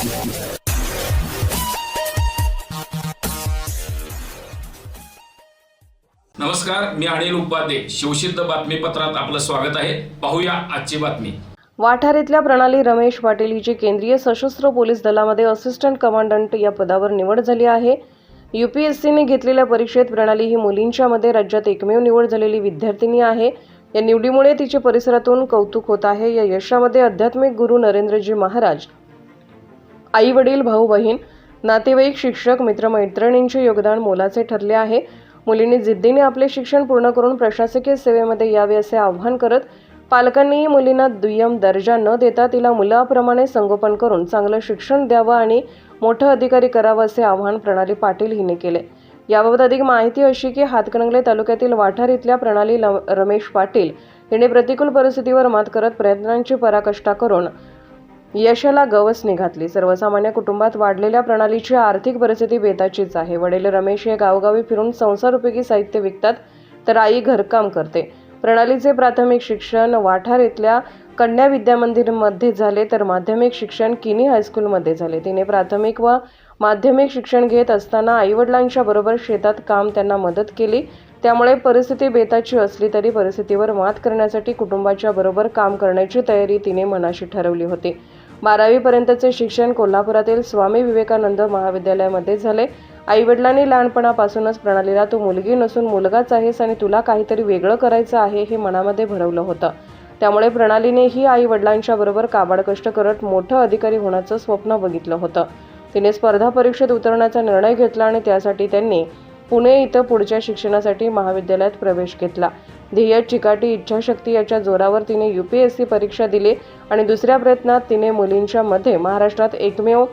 नमस्कार मी अनिल उपाध्ये. शिवसिद्ध बातमीपत्रात आपलं स्वागत आहे. पाहूया आजची बातमी. वाठारीतल्या प्रणाली रमेश पाटील हिची केंद्रीय सशस्त्र पोलीस दलामध्ये असिस्टंट कमांडंट या पदावर निवड झाली आहे. यूपीएससीने घेतलेल्या परीक्षेत प्रणाली ही मुलींच्यामध्ये राज्यात एकमेव निवड झालेली विद्यार्थिनी आहे. या निवडीमुळे तिचे परिसरातून कौतुक होत आहे. या यशामध्ये आध्यात्मिक गुरु नरेंद्रजी महाराज आई वडील भाऊ बहीण नातेवाईक शिक्षक मित्रमैत्रिणींचे योगदान मोलाचे ठरले आहे. मुलींनी जिद्दीने आपले शिक्षण पूर्ण करून प्रशासकीय सेवेमध्ये यावे असे आवाहन करत पालकांनीही मुलींना दुय्यम दर्जा न देता तिला मुलाप्रमाणे संगोपन करून चांगलं शिक्षण द्यावं आणि मोठं अधिकारी करावं असे आव्हान प्रणाली पाटील हिने केले. याबाबत अधिक माहिती अशी की हातकणंगले तालुक्यातील वाठार इथल्या प्रणाली रमेश पाटील हिने प्रतिकूल परिस्थितीवर मात करत प्रयत्नांची पराकाष्ठा करून यशाला गवसने घातली. सर्वसामान्य कुटुंबात वाढलेल्या प्रणालीची आर्थिक परिस्थिती बेताचीच आहे. वडील रमेश हे गावगावी फिरून संसार उपयोगी साहित्य विकतात तर आई घरकाम करते. प्रणालीचे प्राथमिक शिक्षण वाठार इथल्या कन्या विद्यामंदिरमध्ये झाले तर माध्यमिक शिक्षण किनी हायस्कूलमध्ये झाले. तिने प्राथमिक व माध्यमिक शिक्षण घेत असताना आईवडिलांच्या बरोबर शेतात काम त्यांना मदत केली. त्यामुळे परिस्थिती बेताची असली तरी परिस्थितीवर मात करण्यासाठी कुटुंबाच्या बरोबर काम करण्याची तयारी तिने मनाशी ठरवली होती. बारावीपर्यंतचे शिक्षण कोल्हापुरातील स्वामी विवेकानंद महाविद्यालयामध्ये झाले. आईवडिलांनी लहानपणापासूनच प्रणालीला तू मुलगी नसून मुलगाच आहेस आणि तुला काहीतरी वेगळं करायचं आहे हे मनामध्ये भरवलं होतं. त्यामुळे प्रणालीनेही आई वडिलांच्या बरोबर काबाड कष्ट करत मोठं अधिकारी होण्याचं स्वप्न बघितलं होतं. तिने स्पर्धा परीक्षेत उतरण्याचा निर्णय घेतला आणि त्यासाठी त्यांनी पुणे इथं पुढच्या शिक्षणासाठी महाविद्यालयात प्रवेश घेतला. ध्येय चिकाटी इच्छाशक्ती याच्या जोरावर तिने यू पी एस सी परीक्षा दिली आणि दुसऱ्या प्रयत्नात तिने मुलींच्या मध्ये महाराष्ट्रात एकमेव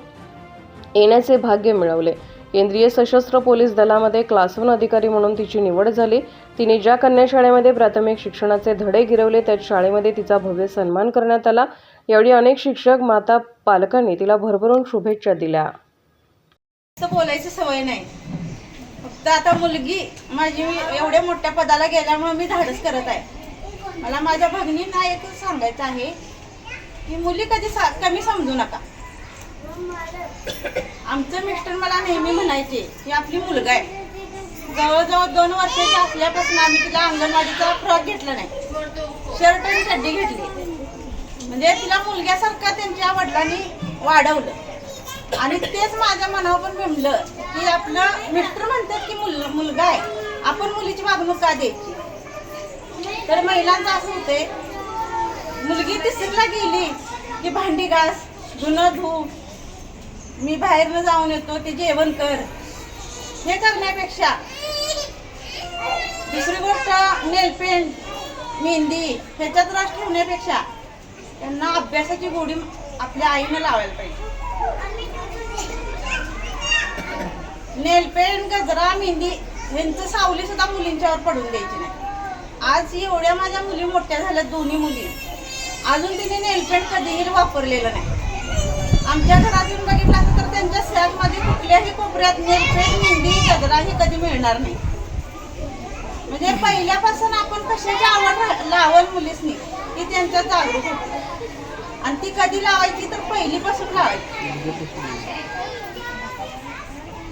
येण्याचे भाग्य मिळवले. केंद्रीय सशस्त्र पोलीस दलामध्ये क्लास वन अधिकारी म्हणून तिची निवड झाली. तिने ज्या कन्या शाळेमध्ये प्राथमिक शिक्षणाचे धडे गिरवले त्या शाळेमध्ये तिचा भव्य सन्मान करण्यात आला. यावेळी अनेक शिक्षक माता पालकांनी तिला भरभरून शुभेच्छा दिल्या. बोलायची सवय नाही. तर आता मुलगी माझी एवढ्या मोठ्या पदाला गेल्यामुळे मी धाडस करत आहे. मला माझ्या भगिनींना एकच सांगायचं आहे की मुली कधी सा कमी समजू नका. आमचं मिस्टर मला नेहमी म्हणायचे की आपली मुलगा आहे. जवळजवळ दोन वर्षाची असल्यापासून आम्ही तिला अंगणवाडीचा फ्रॉक घेतला नाही. शर्ट आणि चड्डी घेतली. म्हणजे तिला मुलग्यासारखं त्यांच्या वडिलांनी वाढवलं. आणि तेच माझ्या मनावर पण भिमलं की आपलं मिस्टर म्हणतात की मुल मुलगा आहे. आपण मुलीची वागणूक का द्यायची? तर महिलांचं असं होते मुलगी तिसरीला गेली की भांडी घास धुणं धू. मी बाहेरनं जाऊन येतो ते जेवण कर. हे करण्यापेक्षा दुसरी गोष्ट नेलपेंट मेहंदी ह्याच्यात रस ठेवण्यापेक्षा त्यांना अभ्यासाची गोडी आपल्या आईनं लावायला पाहिजे. नेलपेंट गजरा मेहंदी ह्यांचं सावली सुद्धा मुलींच्यावर पडून द्यायची नाही. आज एवढ्या माझ्या मुली मोठ्या झाल्या दोन्ही मुली. अजून तिने नेलपेंट कधीही वापरलेलं नाही. आमच्या घरातून बघितलं असं तर त्यांच्या सॅकमध्ये कुठल्याही कोपऱ्यात नेलपेंट मेहंदी गजरा हे कधी मिळणार नाही. म्हणजे पहिल्यापासून आपण कशाची आवड रा- लावल मुलीसनी की त्यांच्या जागरूक होती. आणि ती कधी लावायची तर पहिलीपासून लावायची.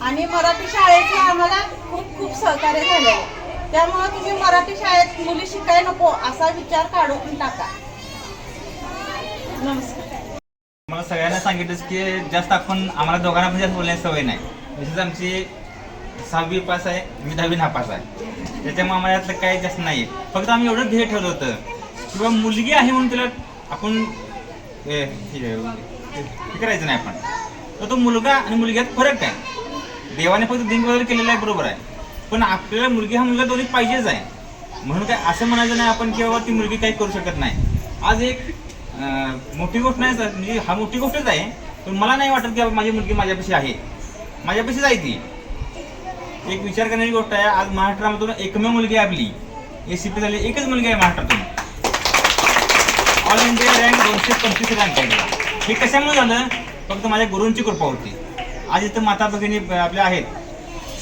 आणि मराठी शाळेचे आम्हाला खूप खूप सहकार्य झाले. त्यामुळे तुम्ही मराठी शाळेत मुली शिकाय नको असा विचार काढून टाका. नमस्कार. मला सगळ्यांना सांगितलंच की जास्त आपण आम्हाला दोघांना पण जास्त बोलण्याची सवय नाही. तसेच आमची सहावी पास आहे मी दहावी नापास आहे. त्याच्यामुळे आम्हाला यातलं काही जास्त नाही फक्त आम्ही एवढं ध्येय ठेवलं होतं. किंवा मुलगी आहे म्हणून तिला आपण हे हे- हे करायचं नाही आपण. तर तो मुलगा आणि मुलग्यात फरक आहे देवाने फक्त दिन वगैरे केलेला आहे बरोबर आहे. पण आपल्याला मुलगी हा मुलगा दोन्ही पाहिजेच आहे. म्हणून काय असं म्हणायचं नाही आपण की बाबा ती मुलगी काही करू शकत नाही. आज एक अं, मोठी गोष्ट नाही सर म्हणजे हा मोठी गोष्टच आहे. पण मला नाही वाटत की बाबा माझी मुलगी माझ्यापाशी आहे. माझ्यापाशीच आहे ती. एक विचार करण्याची गोष्ट आहे आज महाराष्ट्रामधून एकमेव मुलगी आहे आपली. ए सी पी झाली एकच मुलगी आहे महाराष्ट्रातून. ऑल इंडिया रँक दोनशे पंचवीस रँक आहे. हे कशामुळे झालं? फक्त माझ्या गुरूंची कृपा होती. आज इथं माता भगिनी आपल्या आहेत.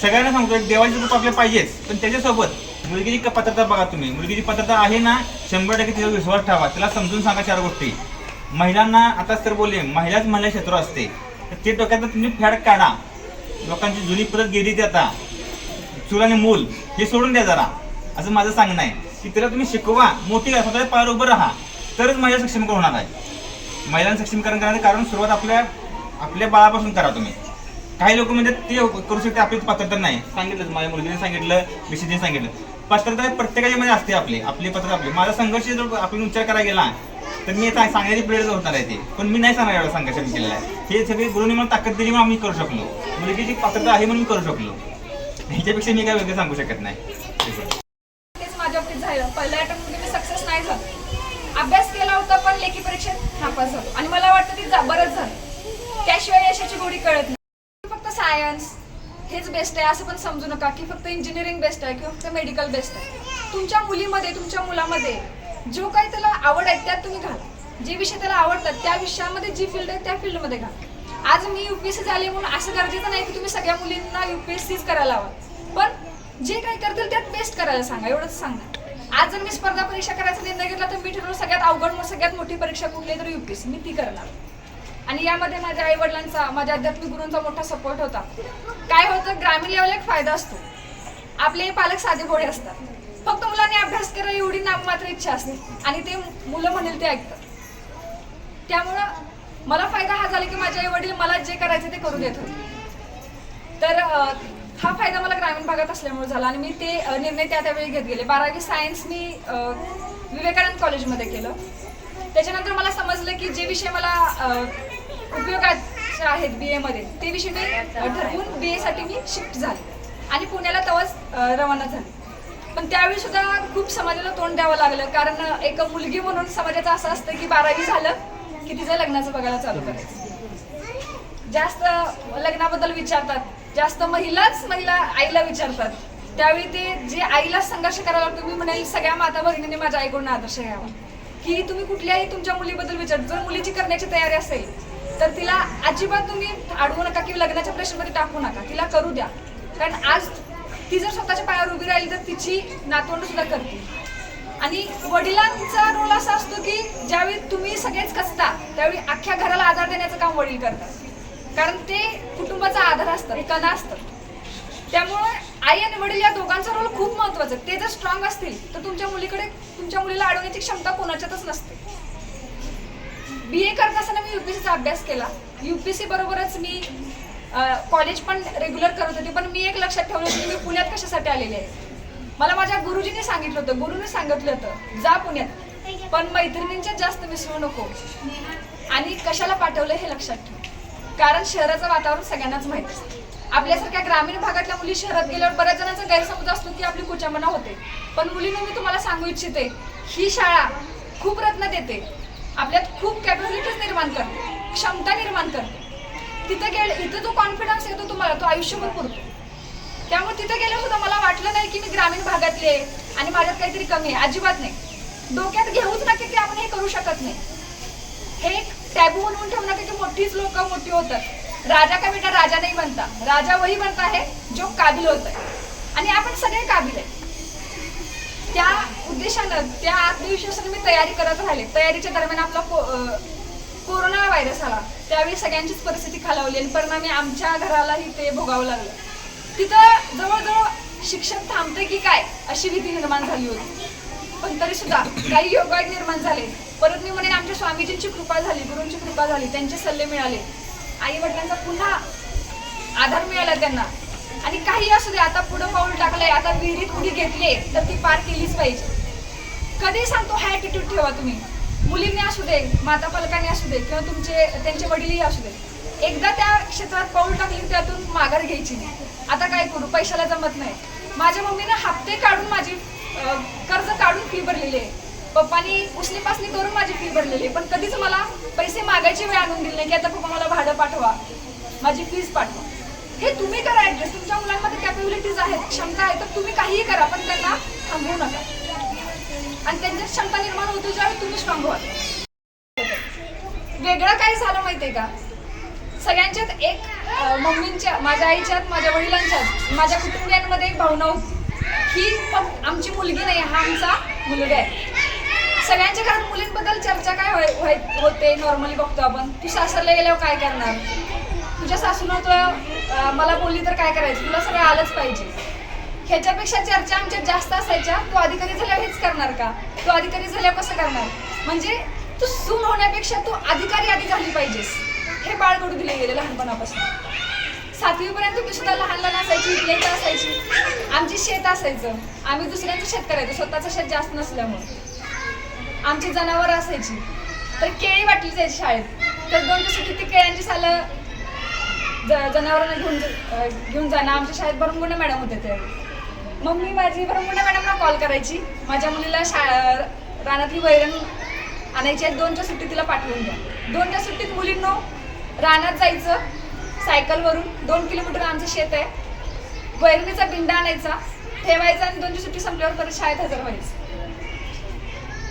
सगळ्यांना सांगतो देवाची कृपा आपल्या पाहिजेच. पण त्याच्यासोबत मुलगीची क- पात्रता बघा तुम्ही. मुलगीची पात्रता आहे ना शंभर टक्के तिचा विश्वास ठेवा. तिला समजून सांगा चार गोष्टी. महिलांना आताच तर बोलले महिलाच महिला क्षेत्र असते. तर ते डोक्यात तुम्ही फॅड काढा. लोकांची जुनी परत गेली ती आता. चूल आणि मूल हे सोडून द्या जरा. असं माझं सांगणं आहे. की तिला तुम्ही शिकवा. मोठी स्वतःच्या पायावर उभं राहा. तरच महिला सक्षमीकरण होणार आहे? महिलांचं सक्षमीकरण करण्याचं कारण सुरुवात आपल्या आपल्या बाळापासून करा तुम्ही. काही लोक म्हणजे ते करू शकते आपली पात्रता नाही. सांगितलं माझ्या मुलगीने सांगितलं विषयीने सांगितलं. पात्रता प्रत्येकाच्या मध्ये असते आपली आपली पात्रता आपली. माझा संघर्ष जर आपण विचार करायला गेला तर मी सांगण्याची प्रेरित होणार आहे ते. पण मी नाही सांगणार एवढा संघर्ष मी केलेला आहे. हे सगळे गुरुने मला ताकद दिली म्हणून आम्ही करू शकलो. मुलगीची पात्रता आहे म्हणून मी करू शकलो. ह्याच्यापेक्षा मी काय वेगळं सांगू शकत नाही. झालं. पहिल्या सक्सेस नाही झालं. अभ्यास केला होता पण लेखी परीक्षेत नापास झालो. आणि मला वाटतं ती जा- बरंच झालं. त्याशिवाय यशाची गोडी कळत नाही. फक्त सायन्स हेच बेस्ट आहे असं पण समजू नका की फक्त इंजिनिअरिंग बेस्ट आहे किंवा फक्त मेडिकल बेस्ट आहे. तुमच्या मुलीमध्ये तुमच्या मुलामध्ये जो काही त्याला आवड आहे त्यात तुम्ही घाला. जे विषय त्याला आवडतात त्या विषयामध्ये जी फील्ड आहे त्या फील्डमध्ये घाला. आज मी युपीएससी झाली म्हणून असं गरजेचं नाही की तुम्ही सगळ्या मुलींना युपीएससीच करायला हवा पण जे काही करतील त्यात बेस्ट करायला सांगा एवढंच सांगा आज जर मी स्पर्धा परीक्षा करायचा निर्णय घेतला तर मी ठरवलं सगळ्यात अवघड मग सगळ्यात मोठी परीक्षा कुठली तर युपीएससी मी ती करणार. आणि यामध्ये माझ्या आई वडिलांचा माझ्या आध्यात्मिक गुरूंचा मोठा सपोर्ट होता. काय होतं? ग्रामीण लेवलला एक फायदा असतो. आपले पालक साधे भोळे असतात. फक्त मुलांनी अभ्यास करा एवढी नाममात्र इच्छा असते. आणि ते मुलं म्हणेल ते ऐकतात. त्यामुळं मला फायदा हा झाला की माझे आई वडील मला जे करायचे ते करू देत होते. तर हा फायदा मला ग्रामीण भागात असल्यामुळे झाला आणि मी ते निर्णय त्या त्यावेळी घेत गेले. बारावी सायन्स मी विवेकानंद कॉलेजमध्ये केलं. त्याच्यानंतर मला समजलं की जे विषय मला उपयोगाचे आहेत बी एमध्ये ते विषय मी ठरवून बी एसाठी मी शिफ्ट झाले. आणि पुण्याला तेव्हाच रवाना झाले. पण त्यावेळी सुद्धा खूप समाजाला तोंड द्यावं लागलं. कारण एक मुलगी म्हणून समाजाचं असं असतं की बारावी झालं की तिचं लग्नाचं बघायला चालू करायचं. जास्त लग्नाबद्दल विचारतात. जास्त महिलाच महिला आईला विचारतात. त्यावेळी ते जे आईला संघर्ष करायला लागतो मी म्हणेल सगळ्या माता भगिनींनी माझ्या आईकडून आदर्श घ्यावा. की तुम्ही कुठल्याही तुमच्या मुलीबद्दल विचार जर मुलीची करण्याची तयारी असेल तर तिला अजिबात तुम्ही अडवू नका किंवा लग्नाच्या प्रेशरमध्ये टाकू नका. तिला करू द्या. कारण आज ती जर स्वतःच्या पायावर उभी राहिली तर तिची नातवंड सुद्धा करते आणि वडिलांचा रोल असा असतो की ज्यावेळी तुम्ही सगळेच कसता त्यावेळी अख्ख्या घराला आधार देण्याचं काम वडील करतात. कारण ते कुटुंबाचा आधार असतात कणा असतात त्यामुळे आई आणि वडील या दोघांचा रोल खूप महत्त्वाचा आहे. ते जर स्ट्रॉंग असतील तर तुमच्या मुलीकडे तुमच्या मुलीला अडवण्याची क्षमता कोणाच्यातच नसते. बी ए करत असताना मी युपीसीचा अभ्यास केला. युपीसी बरोबरच मी कॉलेज पण रेग्युलर करत होते पण मी एक लक्षात ठेवलं होतं की मी पुण्यात कशासाठी आलेले आहे? मला माझ्या गुरुजीने सांगितलं होतं गुरुने सांगितलं होतं जा पुण्यात पण मैत्रिणींच्या जास्त मिसळू नको. आणि कशाला पाठवलं हे लक्षात ठेव. कारण शहराचं वातावरण सगळ्यांनाच माहीत असतं. आपल्यासारख्या ग्रामीण भागातल्या मुली शहरात गेल्यावर बऱ्याच जणांचा गैरसमज असतो की आपली कुचामना होते. पण मुलींनी मी तुम्हाला सांगू इच्छिते ही शाळा खूप रत्न देते. आपल्यात खूप कॅपॅबिलिटीज निर्माण करते क्षमता निर्माण करते. तिथं गेले इथं जो कॉन्फिडन्स येतो तुम्हाला तो आयुष्यभर पुरतो. त्यामुळे तिथे गेलं सुद्धा मला वाटलं नाही की मी ग्रामीण भागातली आहे आणि माझ्यात काहीतरी कमी आहे. अजिबात नाही. डोक्यात घेऊच नका की आपण हे करू शकत नाही. हे एक टॅबू म्हणून ठेवू नका मोठीच लोक मोठी होतात. राजा का बेटा राजा नाही बनता. राजा वही बनता है जो काबिल होत आहे आणि आपण सगळे काबिल आहे. त्या उद्देशानं त्या आत्मविश्वासाने मी तयारी करत राहिले. तयारीच्या दरम्यान आपला को- कोरोना व्हायरस आला. त्यावेळी सगळ्यांचीच परिस्थिती खालावली आणि परिणामी आमच्या घरालाही ते भोगावं लागलं. तिथं जवळजवळ शिक्षण थांबते की काय अशी भीती निर्माण झाली होती. पण तरी सुद्धा काही योगायोग निर्माण झाले. परत मी म्हणेन आमच्या स्वामीजींची कृपा झाली गुरूंची कृपा झाली त्यांचे सल्ले मिळाले. आई वडिलांचा पुन्हा आधार मिळाला त्यांना. आणि काही असू दे आता पुढं पाऊल टाकलंय आता विहिरीत उडी घेतली तर ती पार केलीच पाहिजे. कधी सांगतो हा ॲटिट्यूड ठेवा तुम्ही. मुलींनी असू दे माता पालकांनी असू दे किंवा तुमचे त्यांचे वडीलही असू दे. एकदा त्या क्षेत्रात पाऊल टाकली त्यातून माघार घ्यायची नाही. आता काय करू पैशाला जमत नाही. माझ्या मम्मीनं हप्ते काढून माझी कर्ज काढून फी भरलेली आहे. पप्पानी उचलीपासली करून माझी फी भरलेली. पण कधीच मला पैसे मागायची वेळ आणून दिली नाही की आता पप्पा मला भाडं पाठवा. माझी फीज पाठवा. हे तुम्ही करा ॲड्रेस तुमच्या मुलांमध्ये कॅपेबिलिटीज आहेत क्षमता आहे तर तुम्ही काहीही करा पण त्यांना थांबवू नका. आणि त्यांच्यात क्षमता निर्माण होतो ज्यावेळी तुम्ही स्ट्रॉंग व्हाल वेगळं काय झालं माहितीये का? सगळ्यांच्यात एक मम्मींच्या माझ्या आईच्यात माझ्या वडिलांच्यात माझ्या कुटुंबियांमध्ये एक भावना होती. ही आमची मुलगी नाही हा आमचा मुलगा आहे. सगळ्यांच्या घरात मुलींबद्दल चर्चा काय होय- होय- होते? नॉर्मली बघतो आपण. तू सासरला गेल्यावर काय करणार? तुझ्या सासूनं तो अं, मला बोलली तर काय करायचं? तुला सगळं आलंच पाहिजे. ह्याच्यापेक्षा चर्चा आमच्या जास्त असायच्या. तू अधिकारी झाल्यावर हेच करणार का? तू अधिकारी झाल्यावर कसं करणार? म्हणजे तू सून होण्यापेक्षा तू अधिकारी आधी झाली पाहिजेस. हे बाळ दिले गेले लहानपणापासून. सातवीपर्यंत मी सुद्धा लहान लहान असायची इथल्या असायची. आमची शेत असायचं. आम्ही दुसऱ्यांचं शेत करायचो. स्वतःचं शेत जास्त नसल्यामुळे. आमची जनावर असायची. तर केळी वाटली जायची शाळेत. तर दोन दिवस किती केळ्यांची सालं ज- जनावरांना घेऊन घेऊन जाणं आमच्या शाळेत बरंगुंडे मॅडम होते ते. मग मी माझी बरंगुंडे मॅडमला कॉल करायची. माझ्या मुलीला शाळा रानातली वैरण आणायची आहे दोनच्या सुट्टीत तिला पाठवून द्या. दोनच्या सुट्टीत मुलींनो रानात जायचं सायकलवरून दोन किलोमीटर आमचं शेत आहे. वैरणीचा बिंडा आणायचा ठेवायचा आणि दोनची सुट्टी संपल्यावर परत शाळेत हजर व्हायचं.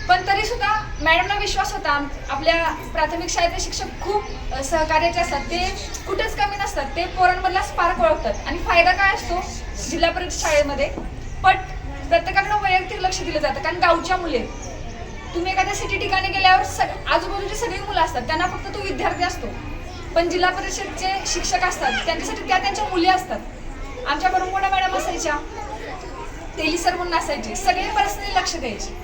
पण तरी सुद्धा मॅडमला विश्वास होता. आपल्या प्राथमिक शाळेतले शिक्षक खूप सहकार्याचे असतात. ते कुठेच कमी नसतात. ते पोरांमधला स्पार्क ओळखतात आणि फायदा काय असतो? जिल्हा परिषद शाळेमध्ये. पण प्रत्येकाकडे वैयक्तिक लक्ष दिलं जातं. कारण गावच्या मुले. तुम्ही एखाद्या सिटी ठिकाणी गेल्यावर सग आजूबाजूची सगळी मुलं असतात. त्यांना फक्त तो विद्यार्थी असतो. पण जिल्हा परिषदचे शिक्षक असतात. त्यांच्यासाठी त्या त्यांच्या मुली असतात. आमच्या बरंगोडा मॅडम असायच्या? तेली सर म्हणून असायचे. सगळे पर्सनली लक्ष द्यायचे.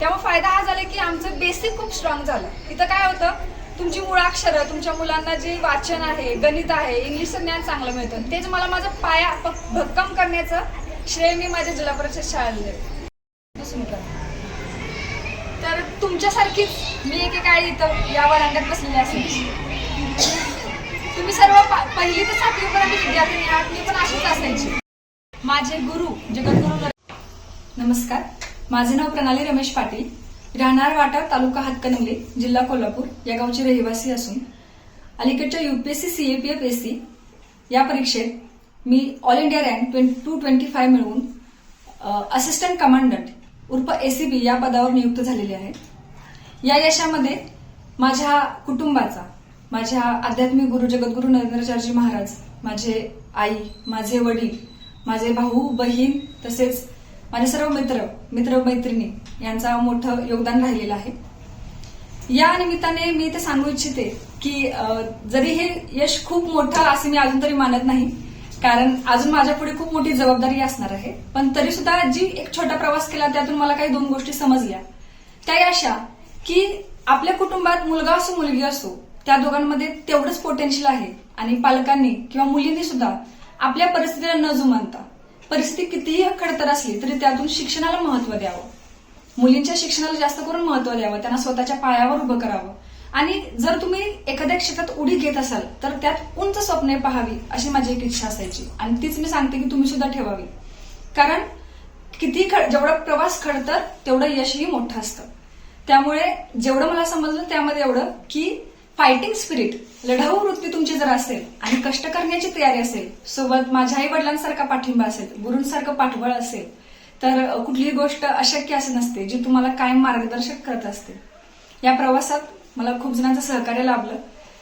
त्यामुळे फायदा हा झाला की आमचं बेसिक खूप स्ट्रॉंग झालं. इथं काय होतं तुमची मुळाक्षरं तुमच्या मुलांना जे वाचन आहे गणित आहे इंग्लिशचं ज्ञान चांगलं मिळतं. तेच मला माझं पाया भक्कम करण्याचं श्रेय मी माझ्या जिल्हा परिषद शाळेला तर तुमच्यासारखीच मी एकेकाळी इथं या वरांड्यात बसलेली असायची तुम्ही सर्व प- पहिली तर सातवीपर्यंत विद्यार्थी आहात मी पण अशीच असायची. माझे गुरु जगद्गुरु नमस्कार. माझे नाव प्रणाली रमेश पाटील. राहणार वाटा तालुका हातकणंगले जिल्हा कोल्हापूर या गावचे रहिवासी असून. अलीकडच्या युपीएससी सीएपीएफ एससी या परीक्षेत मी all India rank twenty two twenty five मिळवून असिस्टंट कमांडंट उर्फ एसीबी या पदावर नियुक्त झालेले आहे. या यशामध्ये माझ्या कुटुंबाचा माझ्या आध्यात्मिक गुरु जगद्गुरु नरेंद्राचार्यजी महाराज माझे आई माझे वडील माझे भाऊ बहीण तसेच माझे सर्व मित्र मित्र मैत्रिणी यांचा मोठं योगदान राहिलेलं आहे. या निमित्ताने मी ते सांगू इच्छिते की जरी हे यश खूप मोठं असे मी अजून तरी मानत नाही कारण अजून माझ्या पुढे खूप मोठी जबाबदारी असणार आहे. पण तरी सुद्धा जी एक छोटा प्रवास केला त्यातून मला काही दोन गोष्टी समजल्या. त्या अशा की आपल्या कुटुंबात मुलगा असो मुलगी असो त्या दोघांमध्ये तेवढंच पोटेन्शियल आहे. आणि पालकांनी किंवा मुलींनी सुद्धा आपल्या परिस्थितीला न जुमानता परिस्थिती कितीही खडतर असली तरी त्यातून शिक्षणाला महत्त्व द्यावं. मुलींच्या शिक्षणाला जास्त करून महत्त्व द्यावं त्यांना स्वतःच्या पायावर उभं करावं. आणि जर तुम्ही एखाद्या क्षेत्रात उडी घेत असाल तर त्यात उंच स्वप्ने पहावी अशी माझी एक इच्छा असायची. आणि तीच मी सांगते की तुम्ही सुद्धा ठेवावी. कारण किती खड जेवढा प्रवास खडतर तेवढं यशही मोठं असतं. त्यामुळे जेवढं मला समजलं त्यामध्ये एवढं की फायटिंग स्पिरिट लढाऊ वृत्ती तुमची जर असेल आणि कष्ट करण्याची तयारी असेल सोबत माझ्या आई वडिलांसारखा पाठिंबा असेल गुरूंसारखं पाठबळ असेल तर कुठलीही गोष्ट अशक्य असे नसते जी तुम्हाला कायम मार्गदर्शक करत असते. या प्रवासात मला खूप जणांचं सहकार्य लाभलं.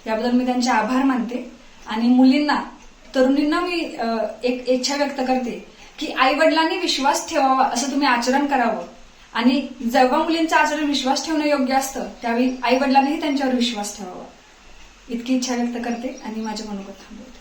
याबद्दल मी त्यांचे आभार मानते. आणि मुलींना तरुणींना मी एक इच्छा व्यक्त करते की आई वडिलांनी विश्वास ठेवावा असं तुम्ही आचरण करावं. आणि जेव्हा मुलींचं आचरण विश्वास ठेवणं योग्य असतं त्यावेळी आई वडिलांनीही त्यांच्यावर विश्वास ठेवावा. इतकी इच्छा व्यक्त करते आणि माझ्या मनोगत थांबवते.